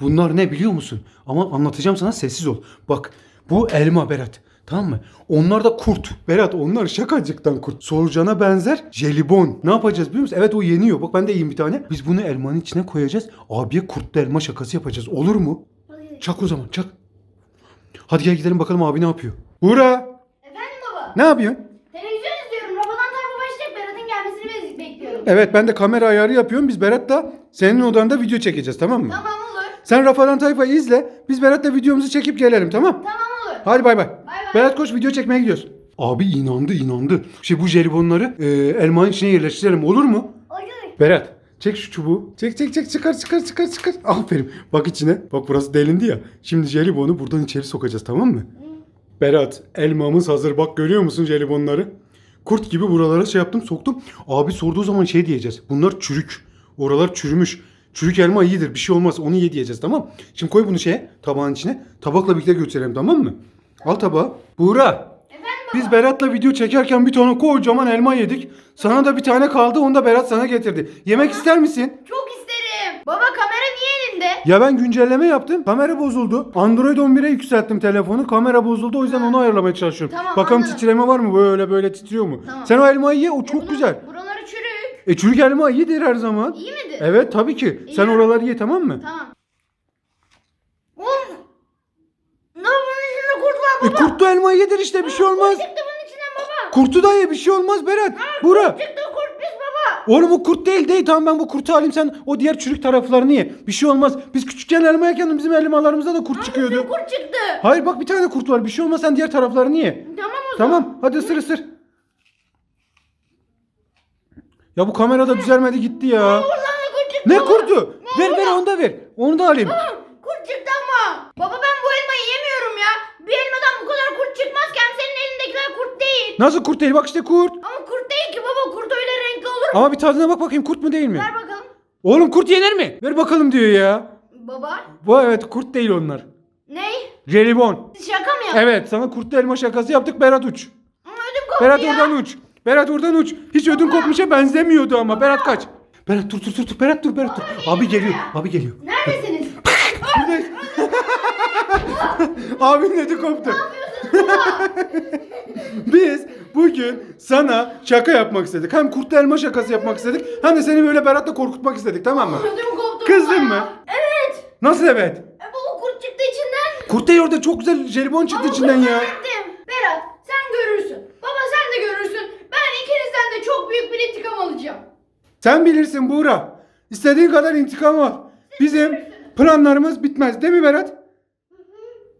Bunlar ne biliyor musun? Ama anlatacağım sana sessiz ol. Bak bu elma Berat. Tamam mı? Onlar da kurt. Berat onlar şakacıktan kurt. Solucana benzer jelibon. Ne yapacağız biliyor musun? Evet o yeniyor. Bak ben de yiyeyim bir tane. Biz bunu elmanın içine koyacağız. Abiye kurtlu elma şakası yapacağız. Olur mu? Hadi. Çak o zaman çak. Hadi gel gidelim bakalım abi ne yapıyor. Buğra Efendim baba. ne yapıyorsun? Televizyon izliyorum. Rafadan tayfa başlayacak. Berat'ın gelmesini be- bekliyorum. Evet ben de kamera ayarı yapıyorum. Biz Berat'la senin odanda video çekeceğiz tamam mı? Tamam. Sen Rafadan Tayfa'yı izle. Biz Berat'la videomuzu çekip gelelim tamam? Tamam olur. Hadi bay bay. bay. Berat koş video çekmeye gidiyoruz. Abi inandı inandı. Şey bu jelibonları e, elmanın içine yerleştirelim olur mu? Olur. Berat çek şu çubuğu. Çek çek çek çıkar çıkar çıkar çıkar. Aferin. Bak içine. Bak burası delindi ya. Şimdi jelibonu buradan içeri sokacağız tamam mı? Berat elmamız hazır. Bak görüyor musun jelibonları? Kurt gibi buralara şey yaptım soktum. Abi sorduğu zaman şey diyeceğiz. Bunlar çürük. Oralar çürümüş. Çürük elma iyidir. Bir şey olmaz. Onu ye diyeceğiz tamam. Şimdi koy bunu şeye tabağın içine. Tabakla birlikte götürelim tamam mı? Al tabağı. Buğra. Biz Berat'la video çekerken bir tane kocaman elma yedik. Sana da bir tane kaldı. Onu da Berat sana getirdi. Yemek ister misin? Çok isterim. Baba kamera niye elinde? Ya ben güncelleme yaptım. Kamera bozuldu. Android 11'e yükselttim telefonu. Kamera bozuldu. O yüzden onu ayarlamaya çalışıyorum. Tamam, Bakalım anladım. titreme var mı? Böyle böyle titriyor mu? Tamam. Sen o elmayı ye. O çok Bunun- güzel. Buraları çürük. E çürük elma iyidir her zaman. İyi midir? Evet tabii ki. Sen oraları ye tamam mı? Tamam. Oğlum. Ne bunun içinde kurt var E baba? kurtlu elmayı yedir işte bir şey olmaz. Çıktı bunun içinden baba. Kurtu da ye bir şey olmaz Berat. Bura. Çıktı kurt biz baba. Oğlum o kurt değil değil tamam ben bu kurtu alayım sen o diğer çürük taraflarını ye. Bir şey olmaz. Biz küçükken elma yerken bizim elmalarımızda da kurt çıkıyordu. Kurt çıktı. Hayır bak bir tane kurt var bir şey olmaz sen diğer taraflarını ye. Tamam o zaman. Tamam hadi ısır ısır. Ya bu kamerada düzelmedi gitti ya. Ne baba. kurdu? Ver ver onu da ver. Onu da alayım. Kurt çıktı ama. Baba ben bu elmayı yemiyorum ya. Bir elmadan bu kadar kurt çıkmazken senin elindekiler kurt değil. Nasıl kurt değil bak işte kurt. Ama kurt değil ki baba. Kurt öyle renkli olur mu? Ama bir tadına bak bakayım kurt mu değil mi? Ver bakalım. Oğlum kurt yenir mi? Ver bakalım diyor ya. Baba. Bu evet kurt değil onlar. Ney? Jelibon. Şaka mı yaptın? Evet sana kurtlu elma şakası yaptık Berat uç. Ama ödüm koptu Berat ya. oradan uç. Berat oradan uç. Hiç ödün kopmuşa benzemiyordu ama. Berat kaç. Berat dur dur dur dur. Berat dur Berat dur. Abi geliyor. Abi geliyor. Neredesiniz? Buradayız. Abinin ödü koptu. Biz bugün sana şaka yapmak istedik. Hem kurtlu elma şakası yapmak istedik. Hem de seni böyle Berat'la korkutmak istedik tamam mı? ödüm koptu. Kızdın mı? Evet. Nasıl evet? E, baba kurt çıktı içinden. Kurt değil orada çok güzel jelibon çıktı Ama içinden ya. ettim. Berat sen görürsün. Baba sen de görürsün. Ben ikinizden de çok büyük bir intikam alacağım. Sen bilirsin Buğra. İstediğin kadar intikam al. Bizim planlarımız bitmez değil mi Berat?